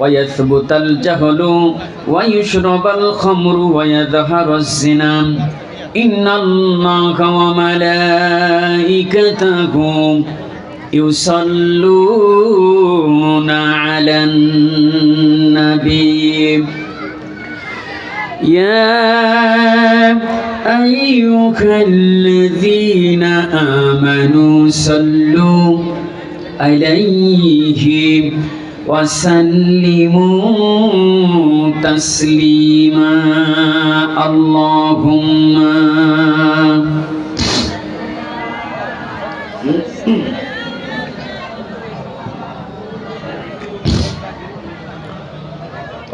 ويثبت الجهل ويشرب الخمر ويظهر الزنا. إن الله وملائكته يصلون على النبي. يا أيها الذين آمنوا صلوا عليه. وسلموا تسليما. اللهم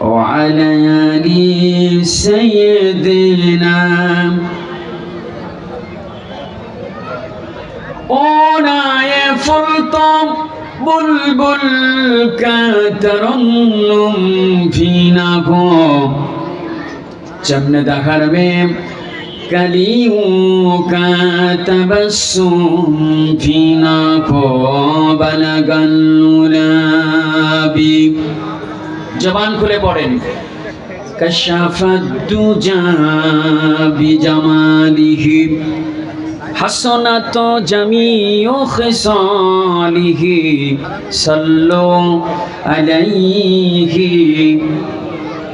وعلى آل سيدنا ونائب فرطم বুলবুল কাতরন্নুম ফিনা গো চমনে দেখারবে কলিউ কাতবসুম ফিনা গো বলগন্নুলাবি জবান খুলে পড়েন كشف الدجى بجماله حسنت جميع خصاله صلوا عليه.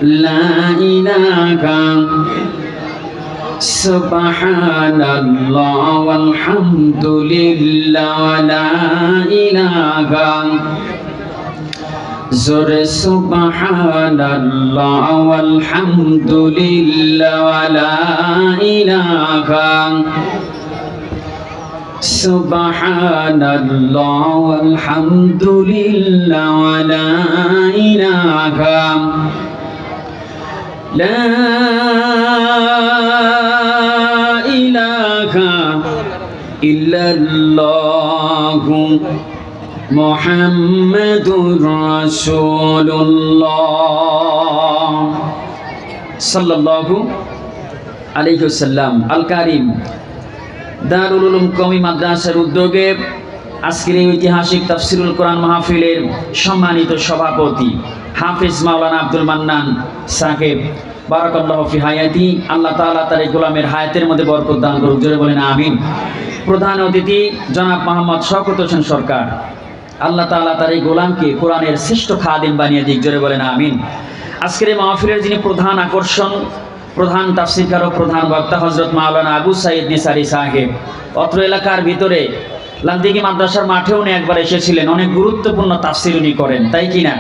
لا إله سبحان الله والحمد لله ولا إله زر سبحان الله والحمد لله ولا إله سبحان الله والحمد لله ولا إله لا إله إلا الله محمد رسول الله صلى الله عليه وسلم الكريم দারুল উলুম কমি মাদ্রাসার উদ্যোগে আজকের এই ঐতিহাসিক তাফসিরুল কোরআন মাহফিলের সম্মানিত সভাপতি হাফিজ মাওলানা আব্দুল মান্নান সাহেব। বারাকাল্লাহ ফি হায়াতি। আল্লাহ তাআলা তার গোলামের হায়াতের মধ্যে বরকত দান করুক, জোরে বলেন আমিন। প্রধান অতিথি জনাব মোহাম্মদ শওকত হোসেন সরকার। আল্লাহ তাআলা তার এই গোলামকে কোরআনের শ্রেষ্ঠ খাদিম বানিয়ে দিক, জোরে বলেন আমিন। আজকের এই মাহফিলের যিনি প্রধান আকর্ষণ প্রধান তাফসিরকার ও প্রধান বক্তা হজরত মাওলানা আবু সাইদ নিসারি সাহেব। অত্র এলাকার ভিতরে লালদিঘি মাদ্রাসার মাঠে উনি একবার এসেছিলেন। অনেক গুরুত্বপূর্ণ তাফসির উনি করেন, তাই কি না?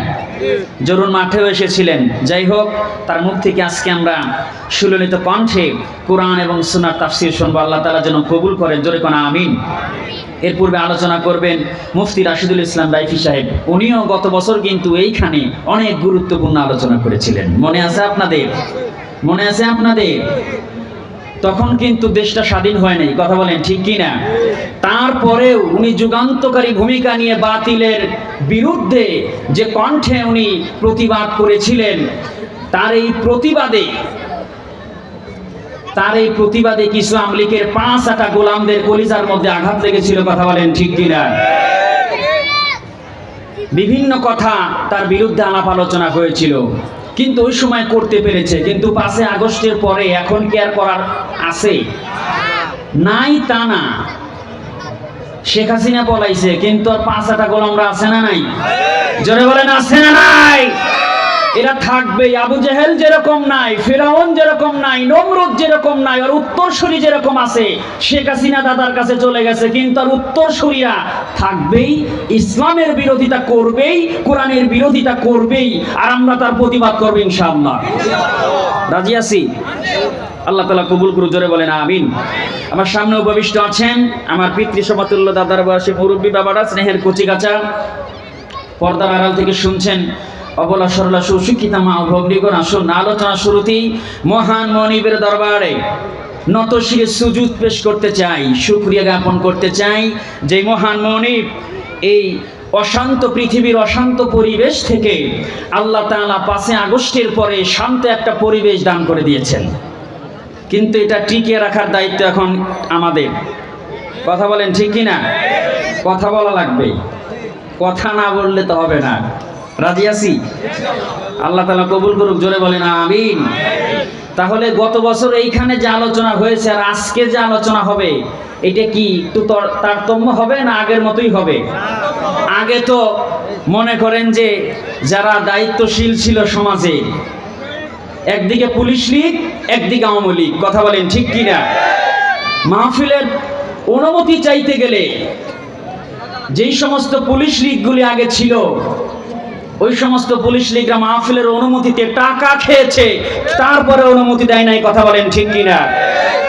জরুন মাঠেও এসেছিলেন। যাই হোক, তার মুখ থেকে আজকে আমরা সুললিত কণ্ঠে কোরআন এবং সুনার তাফসির শুনব। আল্লাহ তালা যেন কবুল করেন। জোরে কোনা, আমিন। এর পূর্বে আলোচনা করবেন মুফতি রাশিদুল ইসলাম রাইফি সাহেব। উনিও গত বছর কিন্তু এইখানে অনেক গুরুত্বপূর্ণ আলোচনা করেছিলেন। মনে আছে আপনাদের? মনে আছে আপনাদের? তখন কিন্তু দেশটা স্বাধীন হয় নাই, কথা বলেন ঠিক কি না তারপরেও উনি যুগান্তকারী ভূমিকা নিয়ে বাতিলের বিরুদ্ধে যে কণ্ঠে উনি প্রতিবাদ করেছিলেন, তার এই প্রতিবাদে, তার এই প্রতিবাদে কিছু আমলিকের পাঁচ আটা গোলামদের কলিজার মধ্যে আঘাত লেগেছিল, কথা বলেন ঠিক কিনা? বিভিন্ন কথা তার বিরুদ্ধে আলাপ আলোচনা হয়েছিল। কিন্তু ওই সময় করতে পেরেছে, কিন্তু পাঁচে আগস্টের পরে এখন কি আর করার আছে? নাই তা না। শেখ হাসিনা বলাইছে, কিন্তু আর পাঁচ আটা গোলামরা আছে না নাই? জোরে বলেন, আছে না নাই? এরা থাকবে, আবু জেহেল যেরকম নাই, ফেরাউন যেরকম নাই, নমরুদ যেরকম নাই, আর উত্তরসূরি যেরকম আছে, শেখ হাসিনা দাদার কাছে চলে গেছে, কিন্তু আর উত্তরসূরিরা থাকবেই, ইসলামের বিরোধিতা করবেই, কোরআনের বিরোধিতা করবেই, আর আমরা তার প্রতিবাদ করব ইনশাআল্লাহ। রাজি আছি? আল্লাহ তালা কবুল করু জোরে বলেন, আমিন। আমার সামনে উপবিষ্ট আছেন আমার পিতৃ সমাতুল্য দাদার বয়সী মুরব্বী বাবারা, স্নেহের কচি গাছা পর্দার আড়াল থেকে শুনছেন। অবলা সরলা সুশিক্ষিতা মা ভগ্নিগণ আসুন, আলোচনা শুরুতেই মহান মনিবের দরবারে। নত শিরে সুজুদ পেশ করতে চাই, সুক্রিয়া জ্ঞাপন করতে চাই, যে মহান মনিব, এই অশান্ত পৃথিবীর অশান্ত পরিবেশ থেকে আল্লাহ তাআলা পাঁচে আগস্টের পরে শান্ত একটা পরিবেশ দান করে দিয়েছেন। কিন্তু এটা টিকিয়ে রাখার দায়িত্ব এখন আমাদের। কথা বলেন ঠিক কি না কথা বলা লাগবে। কথা না বললে তো হবে না। রাজি আছি? আল্লাহ তালা কবুল করুক, জোরে বলেন, আমিন। তাহলে গত বছর এইখানে যে আলোচনা হয়েছে আর আজকে যে আলোচনা হবে, এটা কি একটু তারতম্য হবে না আগের মতোই হবে? আগে তো মনে করেন যে যারা দায়িত্বশীল ছিল সমাজে, একদিকে পুলিশ লীগ, একদিকে আওয়ামী লীগ, কথা বলেন ঠিক কিনা? মাহফিলের অনুমতি চাইতে গেলে যেই সমস্ত পুলিশ লীগগুলি আগে ছিল ওই সমস্ত পুলিশ লীগরা মাহফিলের অনুমতিতে টাকা খেয়েছে। তারপরে অনুমতি দেয় নাই, কথা বলেন ঠিক কিনা?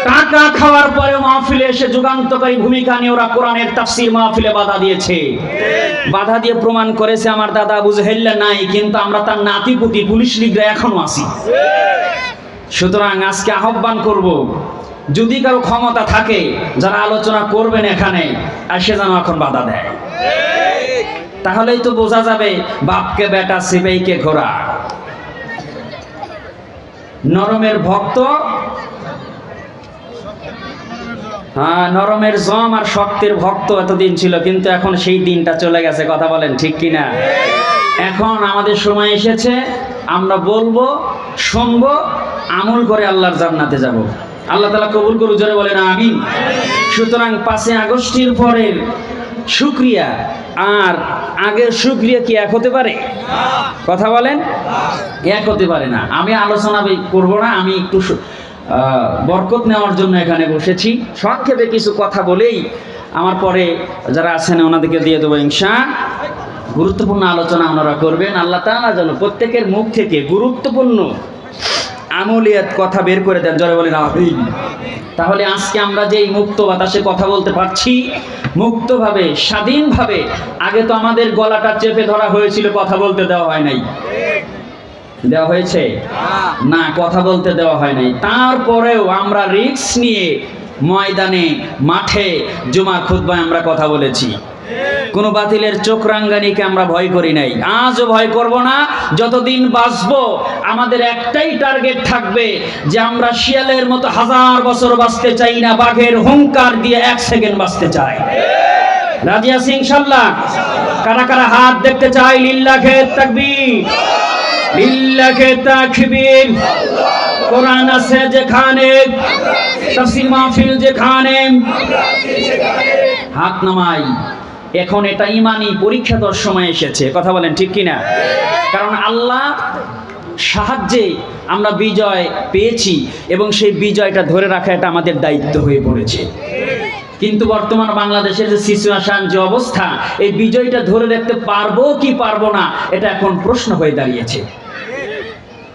টাকা খাওয়ার পরে মাহফিলে এসে যুগান্তকারী ভূমিকা নিয়ে ওরা কোরআনের তাফসির মাহফিলে বাধা দিয়েছে। বাধা দিয়ে প্রমাণ করেছে, আমার দাদা বুঝহেল্লা নাই, কিন্তু আমরা তার নাতিপুতি, পুলিশ লীগরা এখনও আছি। সুতরাং আজকে আহ্বান করব, যদি কারও ক্ষমতা থাকে, যারা আলোচনা করবেন এখানে আর সে যেন এখন বাধা দেয়। তাহলেই তো বোঝা যাবে বাপকে, বেটা সিবেইকে ঘোড়া। নরমের ভক্ত হ্যাঁ নরমের জম আর শক্তির ভক্ত এতদিন ছিল, কিন্তু এখন সেই দিনটা চলে গেছে, কথা বলেন ঠিক কিনা? এখন আমাদের সময় এসেছে, আমরা বলব, শুনব, আমল করে আল্লাহর জান্নাতে যাব। আল্লাহ তালা কবুল করু জোরে বলেন আমি সুতরাং পাঁচই আগস্টের পরের শুক্রিয়া। আর আগের শুক্রিয়া কি এক হতে পারে? কথা বলেন। এক হতে পারে না। আমি আলোচনা করব না, আমি একটু বরকত নেওয়ার জন্য এখানে বসেছি। সংক্ষেপে কিছু কথা বলেই আমার পরে যারা আছেন ওনাদেরকে দিয়ে দেবো ইনশা। গুরুত্বপূর্ণ আলোচনা ওনারা করবেন। আল্লাহ তাআলা যেন প্রত্যেকের মুখ থেকে গুরুত্বপূর্ণ আমলিয়াত কথা বের করে দেন, জরে বলেন আমিন। তাহলে আজকে আমরা যে মুক্ত বাতাসে কথা বলতে পারছি। মুক্তভাবে, স্বাধীনভাবে, আগে তো আমাদের গলাটা চেপে ধরা হয়েছিল, কথা বলতে দেওয়া হয় নাই। দেওয়া হয়েছে? না, কথা বলতে দেওয়া হয় নাই। তারপরেও আমরা রিস্ক নিয়ে ময়দানে, মাঠে, জুমা, খুতবায় আমরা কথা বলেছি। কোনো বাতিলের চোখ রাঙ্গানিকে আমরা ভয় করি নাই। আজও ভয় করব না, যতদিন বাঁচবো, আমাদের একটাই টার্গেট থাকবে যে আমরা শিয়ালের মতো হাজার বছর বাঁচতে চাই না, বাঘের হুঙ্কার দিয়ে এক সেকেন্ড বাঁচতে চাই। রাজিয়া সিং সাল্লাহ কারা কারা হাত দেখতে চাই লিল্লাখে তাকবীর। লিল্লাখে তাকবীর। কোরআন আছে যেখানে, তাফসীর মাহফিল যেখানে। হাত নামাই। এখন এটা ইমানি পরীক্ষা দেওয়ার সময় এসেছে। কথা বলেন ঠিক কিনা? কারণ আল্লাহ সাহায্যে আমরা বিজয় পেয়েছি এবং সেই বিজয়টা ধরে রাখা এটা আমাদের দায়িত্ব হয়ে পড়েছে। কিন্তু বর্তমান বাংলাদেশের যে সিচুয়েশন যে অবস্থা, এই বিজয়টা ধরে রাখতে পারব কি পারব না, এটা এখন প্রশ্ন হয়ে দাঁড়িয়েছে।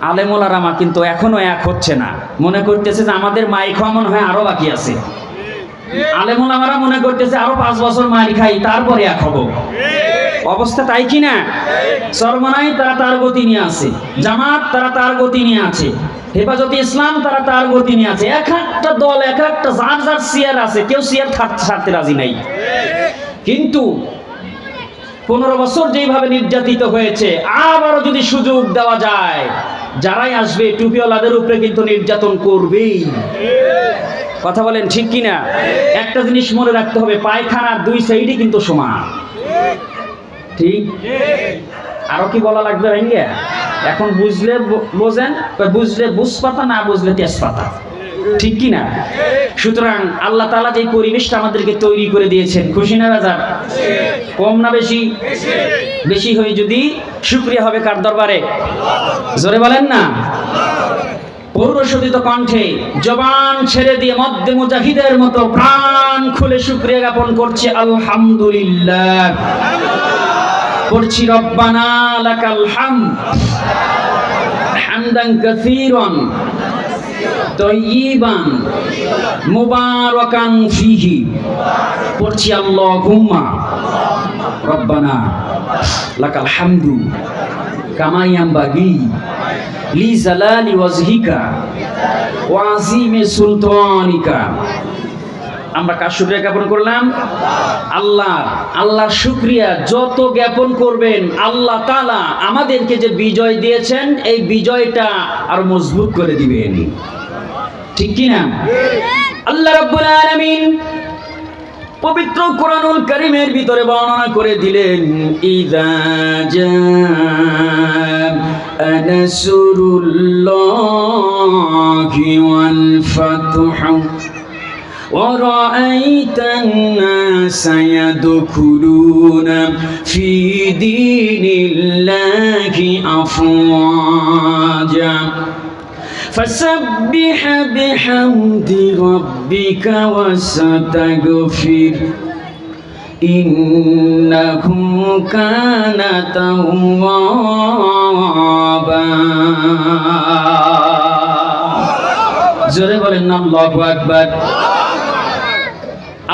আলেমোলারামা কিন্তু এখনও এক হচ্ছে না। মনে করতেছে যে আমাদের মাইক হয় আরও বাকি আছে। আলেমোলামারা মনে করতেছে আরও পাঁচ বছর মারি খাই, তারপরে এক অবস্থা তাই কি না? সর্বনাই তারা তার গতি নিয়ে আছে, জামাত তারা তার গতি নিয়ে আছে, হেফাজতে ইসলাম তারা তার গতি নিয়ে আছে। এক একটা দল, এক একটা যার যার সিয়ার আছে, কেউ সিয়ার ছাড়তে রাজি নাই। কিন্তু পনেরো বছর যেইভাবে নির্যাতিত হয়েছে, আবারও যদি সুযোগ দেওয়া যায়, যারাই আসবে টুপিওয়ালাদের উপরে কিন্তু নির্যাতন করবেই। কথা বলেন ঠিক কিনা? একটা জিনিস মনে রাখতে হবে, পায়খানার দুই সাইডই কিন্তু সমান। ঠিক? আরও কি বলা লাগবে ভেঙ্গে এখন বুঝলে বোঝেন? বুঝলে বুঝপাতা, না বুঝলে তেজপাতা। ঠিক কি না সুতরাং আল্লাহ তাআলা যে পরিবেশটা আমাদেরকে তৈরি করে দিয়েছেন, খুশি না বাজার কম না বেশি? বেশি হয়ে যদি শুক্রিয়া হবে কার দরবারে? জোরে বলেন না? পৌরশোধিত কণ্ঠে জবান ছেড়ে দিয়ে মধ্যে মুজাহিদের মতো প্রাণ খুলে শুক্রিয়া জ্ঞাপন করছে, আলহামদুলিল্লাহ। পড়ছি, রব্বানা লাকাল হামদ, হামদান কাসীরান তয়্যিবান মুবারাকান ফিহি। পড়ছি, আল্লাহুম্মা, রব্বানা লাকাল হামদু কামা ইয়ামবাগি লি জালালি ওয়াজহিকা ওয়া আযীমি সুলতানিকা। আমরা কার শুক্রিয়া জ্ঞাপন করলাম? আল্লাহ আল্লাহর শুক্রিয়া যত জ্ঞাপন করবেন আল্লাহ তাআলা আমাদেরকে যে বিজয় দিয়েছেন এই বিজয়টা আর মজবুত করে দিবেন। ঠিক কি না আল্লাহ রাব্বুল আলামিন পবিত্র কোরআনুল কারিমের ভিতরে বর্ণনা করে দিলেন ইদা নাসরুল্লাহি ওয়াল ফাতহু ورأيت الناس يدخلون في دين الله أفواجا فسبح بحمد ربك واستغفر إنه كان توابا জোরে বলেন নাম আল্লাহু আকবার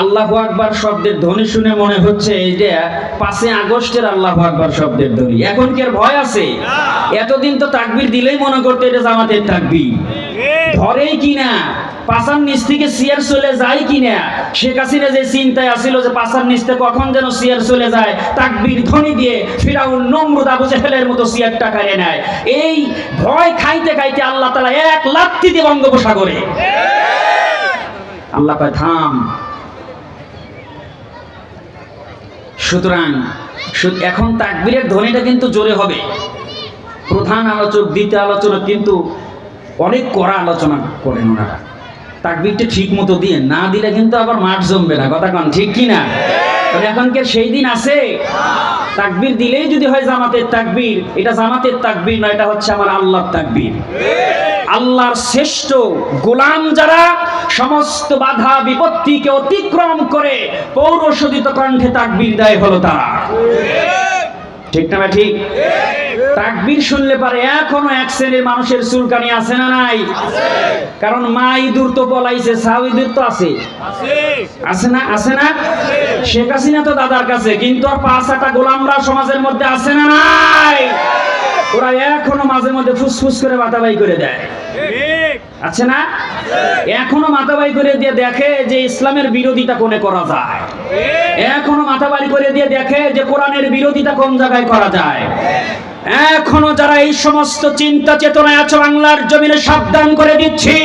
আল্লাহু আকবার শব্দের ধ্বনি শুনে মনে হচ্ছে এই যে পাঁচই আগস্টের আল্লাহ আকবার শব্দের ধ্বনি। এখন কি আর ভয় আছে? এতদিন তো তাকবির দিলেই মনে করতে এটা জামাতের তাকবীর। ধরেই কিনা পাশার নিচ থেকে সিয়ার চলে যায় কিনা শেখ হাসিনা যে চিন্তায় আসিল যে পাশার নিচ থেকে কখন যেন সিয়ার চলে যায় তাকবীর ধ্বনি দিয়ে ফিরাউন নমরুদ আবু জাহেলের মতো সিয়ারটা কারে নেয়। এই ভয় খাইতে খাইতে আল্লাহ তাআলা এক লাত্তি দিয়ে বঙ্গোপসাগরে। আল্লাহ কয় থাম সুতরাং এখন তাকবীরের ধ্বনিটা কিন্তু জোরে হবে। প্রধান আলোচক, দ্বিতীয় আলোচনা কিন্তু অনেক কড়া আলোচনা করেন ওনারা। তাকবীরটা ঠিক মতো দিয়ে, না দিলে কিন্তু আবার মাঠ জমবে না, কথা কন, ঠিক কি না? তবে এখন কি সেই দিন আছে। তাকবীর দিলেই যদি হয় জামাতের তাকবীর, এটা জামাতের তাকবীর না, এটা হচ্ছে আমার আল্লাহর তাকবীর। আল্লাহর শ্রেষ্ঠ গোলাম যারা, সমস্ত বাধা বিপত্তিকে অতিক্রম করে পৌরশোদিত কণ্ঠে তাকবীর দেয় হলো তারা। ঠিক না ঠিক? তাকবীর শুনলে পারে এখনও এক শ্রেণির মানুষের চুলকানি আছে না নাই? কারণ মা ইঁদুর তো পলাইছে সাউ ইঁদুর তো আছে। আছে। না? আছে না? শেখ হাসিনা তো দাদার কাছে কিন্তু আর পাঁচ আটা গোলামরা সমাজের মধ্যে আছে না নাই? ওরা এখনও মাঝে মধ্যে ফুসফুস করে মাথাবাই করে দেয়। আছে না? এখনও মাথাবাই করে দিয়ে দেখে যে ইসলামের বিরোধিতা কোনে করা যায়? এখনও মাথাবাড়ি করে দিয়ে দেখে যে কোরআনের বিরোধিতা কোন জায়গায় করা যায়? এখনও যারা এই সমস্ত চিন্তা চেতনায় আছো, বাংলার জমিনে সাবধান করে দিচ্ছি।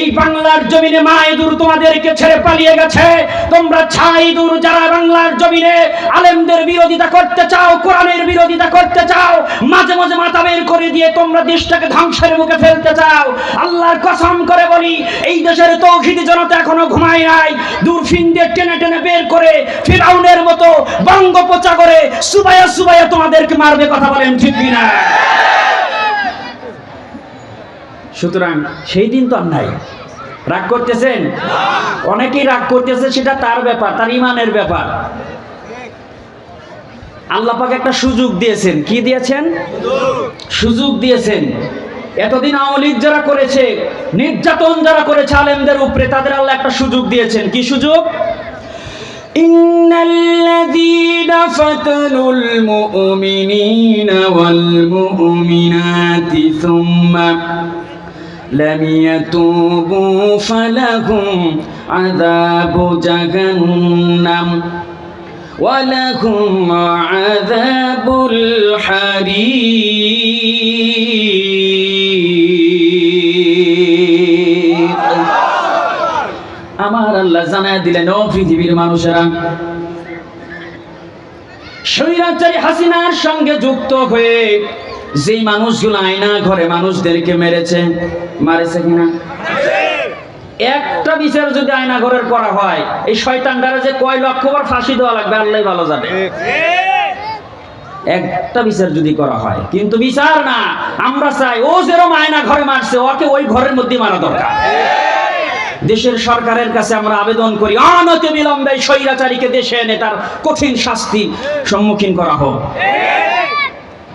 এই বাংলার জমিনে মায়েদুর তোমাদেরকে ছেড়ে পালিয়ে গেছে। তোমরা ছাইদুর যারা বাংলার জমিনে আলেমদের বিরোধিতা করতে চাও, কোরআনের বিরোধিতা করতে চাও, মাঝে মাঝে মাথা বের করে দিয়ে তোমরা দেশটাকে ধ্বংসের মুখে ফেলতে চাও। আল্লাহর কসম করে বলি, এই দেশের তৌহিদি জনতা এখনও ঘুমায় নাই। দূরফিন দিয়ে টেনে টেনে বের করে ফিরাউনের মতো বঙ্গ বঙ্গোপচা করে সুবাইয়া সুবাইয়া তোমাদেরকে মারবে কথা বলেন কিনা সুতরাং সেই দিন তো আর নাই। রাগ করতেছেন? অনেকেই রাগ করতেছে, সেটা তার ব্যাপার, তার ইমানের ব্যাপার। আল্লাহ পাক একটা সুযোগ দিয়েছেন। কি দিয়েছেন? সুযোগ দিয়েছেন। এতদিন আওয়ামী যারা করেছে, নির্যাতন যারা করেছে, আলেমদের উপরে, তাদের আল্লাহ একটা সুযোগ দিয়েছেন। কি সুযোগ? إن الذين فتنوا المؤمنين والمؤمنات ثم لم يتوبوا فلهم عذاب جهنم ولهم عذاب الحريق আমার আল্লাহ জানায় দিলেন, ও পৃথিবীর মানুষেরা, স্বৈরাচারী হাসিনার সঙ্গে যুক্ত হয়ে যেই মানুষগুলো আয়না ঘরে মানুষদেরকে মেরেছে, মারেছে কিনা? একটা বিচার যদি আয়না ঘরের করা হয়, এই শয়তানটারে যে কয় লক্ষ বার ফাঁসি দেওয়া লাগবে আল্লাহ ভালো যাবে একটা বিচার যদি করা হয়, কিন্তু বিচার না, আমরা চাই ও যেরকম আয়না ঘরে মারছে, ওকে ওই ঘরের মধ্যে মারা দরকার। দেশের সরকারের কাছে আমরা আবেদন করি, অনতি বিলম্বে স্বৈরাচারীকে দেশে এনে তার কঠিন শাস্তি সম্মুখীন করা হোক।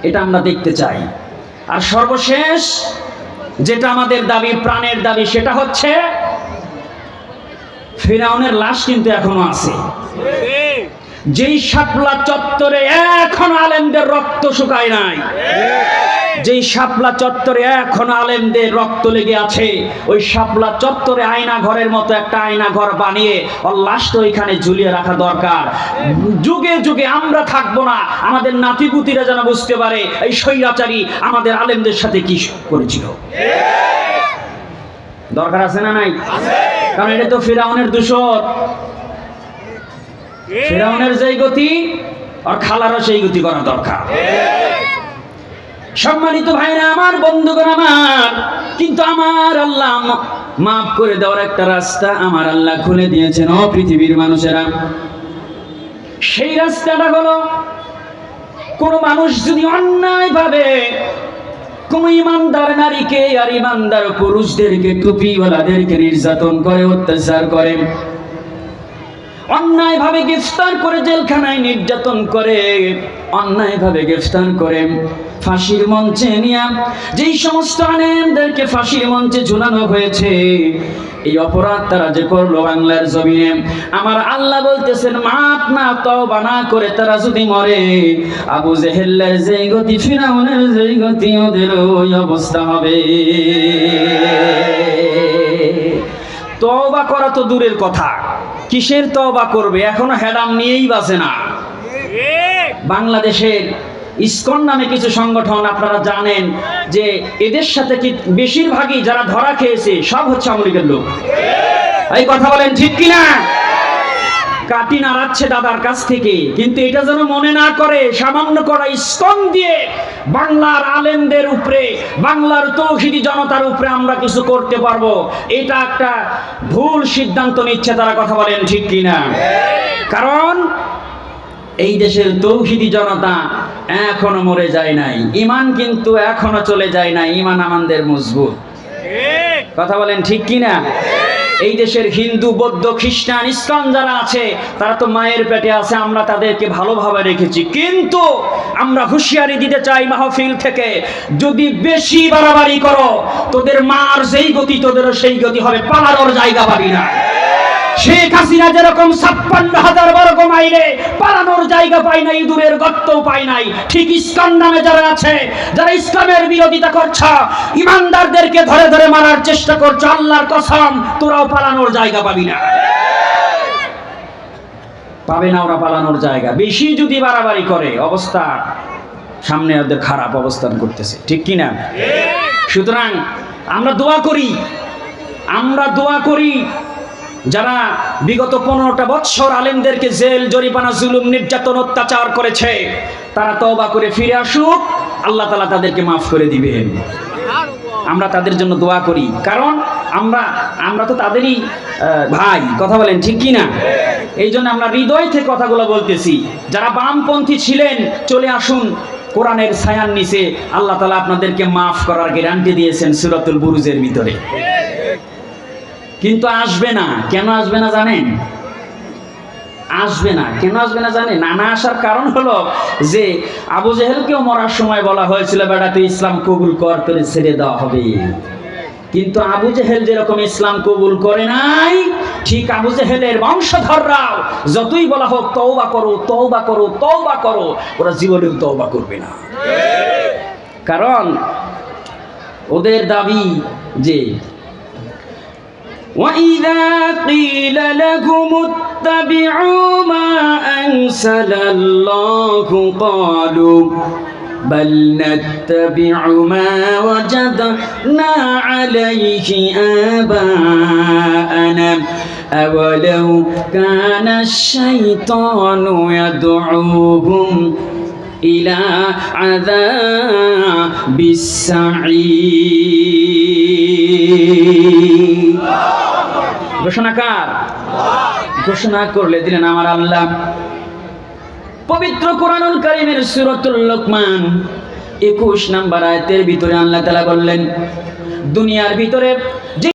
এটা আমরা দেখতে চাই। আর সর্বশেষ যেটা আমাদের দাবি, প্রাণের দাবি, সেটা হচ্ছে, ফেরাউনের লাশ কিন্তু এখনও আছে। যেই শাপলা চত্বরে এখন আলেমদের রক্ত শুকায় নাই, যেই শাপলা চত্বরে এখন আলেমদের রক্ত লেগে আছে, ওই শাপলা চত্বরে আয়না ঘরের মতো একটা আয়না ঘর বানিয়ে লাশটা ওইখানে ঝুলিয়ে রাখা দরকার। যুগে যুগে আমরা থাকব না, আমাদের নাতিপুতিরা যেন বুঝতে পারে এই স্বৈরাচারী আমাদের আলেমদের সাথে কি করেছিল। দরকার আছে না নাই? কারণ এটা তো ফিরাউনের দূষর। ফেরাউনের যেই গতি আর খালারও সেই গতি করা দরকার। সম্মানিত ভাইরা আমার বন্ধুগণ আমার কিন্তু আমার আল্লাহ মাফ করে দেওয়ার একটা রাস্তা আমার আল্লাহ খুলে দিয়েছেন ও পৃথিবীর মানুষেরা। সেই রাস্তাটা হলো কোন মানুষ যদি অন্যায় ভাবে কোন ইমানদার নারীকে আর ইমানদার পুরুষদেরকে টুপিওয়ালাদেরকে নির্যাতন করে অত্যাচার করে অন্যায় ভাবে গ্রেফতার করে জেলখানায় নির্যাতন করে অন্যায় ভাবে গ্রেফতার করে ফাঁসির মঞ্চে নিয়ে, যেই সমস্ত আলেমদেরকে ফাঁসির মঞ্চে ঝুলানো হয়েছে, এই অপরাধ তারা যে করল বাংলার জমিনে। আমার আল্লাহ বলতেছেন, মাপ না, তওবা না করে তারা যদি মরে, আবু জেহেল্লের যেই গতি, ফিরাউনের যেই গতি, ওদের ওই অবস্থা হবে। তওবা করা তো দূরের কথা। কিসের তবা করবে? এখনও হেডাম নিয়েই বাঁচে না। বাংলাদেশের ইস্কন নামে কিছু সংগঠন আপনারা জানেন যে এদের সাথে কি বেশিরভাগই যারা ধরা খেয়েছে, সব হচ্ছে আমেরিকার লোক। এই কথা বলেন ঠিক কিনা? কাটি নাড়াচ্ছে দাদার কাছ থেকে। কিন্তু এটা যেন মনে না করে সামান্য করা ইসকন দিয়ে বাংলার আলেমদের উপরে বাংলার তৌহিদি জনতার উপরে আমরা কিছু করতে পারব। এটা একটা ভুল সিদ্ধান্ত নিচ্ছে তারা কথা বলেন ঠিক কিনা। কারণ এই দেশের তৌহিদি জনতা এখনও মরে যায় নাই। ইমান কিন্তু এখনও চলে যায় নাই। ইমান আমাদের মজবুত। কথা বলেন ঠিক কিনা? এই দেশের হিন্দু, বৌদ্ধ, খ্রিস্টান, ইসলাম যারা আছে, তারা তো মায়ের পেটে আছে, আমরা তাদেরকে ভালোভাবে রেখেছি। কিন্তু আমরা হুঁশিয়ারি দিতে চাই মাহফিল থেকে, যদি বেশি বাড়াবাড়ি করো, তোদের মার যেই গতি, তোদেরও সেই গতি হবে পালানোর জায়গা পাবি না। শেখ হাসিনা যেরকম ছাপ্পান্ন হাজার বর্গ মাইলে পালানোর জায়গা পায় নাই দূরের গর্তও পায় নাই ঠিক ইসলাম নামে যারা আছে যারা ইসলামের বিরোধিতা করছ ইমানদারদেরকে ধরে ধরে মারার চেষ্টা করছ আল্লাহর কসম তোরাও পালানোর জায়গা পাবি না। পাবে না ওরা পালানোর জায়গা। বেশি যদি বাড়াবাড়ি করে অবস্থা সামনে ওদের খারাপ অবস্থান করতেছে ঠিক কি না সুতরাং আমরা দোয়া করি আমরা দোয়া করি যারা বিগত পনেরোটা বৎসর আলেমদেরকে জেল জরিপানা জুলুম, নির্যাতন, অত্যাচার করেছে, তারা তওবা করে ফিরে আসুক, আল্লাহ তালা তাদেরকে মাফ করে দিবেন। আমরা তাদের জন্য দোয়া করি। কারণ আমরা আমরা তো তাদেরই ভাই, কথা বলেন ঠিক কি না এই জন্য আমরা হৃদয় থেকে কথাগুলো বলতেছি। যারা বামপন্থী ছিলেন, চলে আসুন, কোরআনের ছায়ার নিচে আল্লাহ তালা আপনাদেরকে মাফ করার গ্যারান্টি দিয়েছেন সুরাতুল বুরুজের ভিতরে। কিন্তু আসবে না। কেন আসবে না জানেন? আসবে না। কেন আসবে না জানেন? না না আসার কারণ হলো যে আবু জেহেলকেও মরার সময় বলা হয়েছিল, বেটা, তুই ইসলাম কবুল কর করে ছেড়ে দেওয়া হবে। কিন্তু আবু জেহেল যেরকম ইসলাম কবুল করে নাই, ঠিক আবু জেহেলের বংশধররাও যতই বলা হোক, তওবা করো তওবা করো তওবা করো। ওরা জীবনেও তওবা করবে না। কারণ ওদের দাবি যে وإذا قيل لهم اتبعوا ما أنزل الله قالوا بل نتبع ما وجدنا عليه آباءنا أولو كان الشيطان يدعوهم إلى عذاب السعير ঘোষণাকার ঘোষণা করলে দিলেন আমার আল্লাহ পবিত্র কোরআনুল কারিমের সুরতুল লোকমান একুশ নাম্বার আয়াতের ভিতরে আল্লাহ তালা বললেন দুনিয়ার ভিতরে যে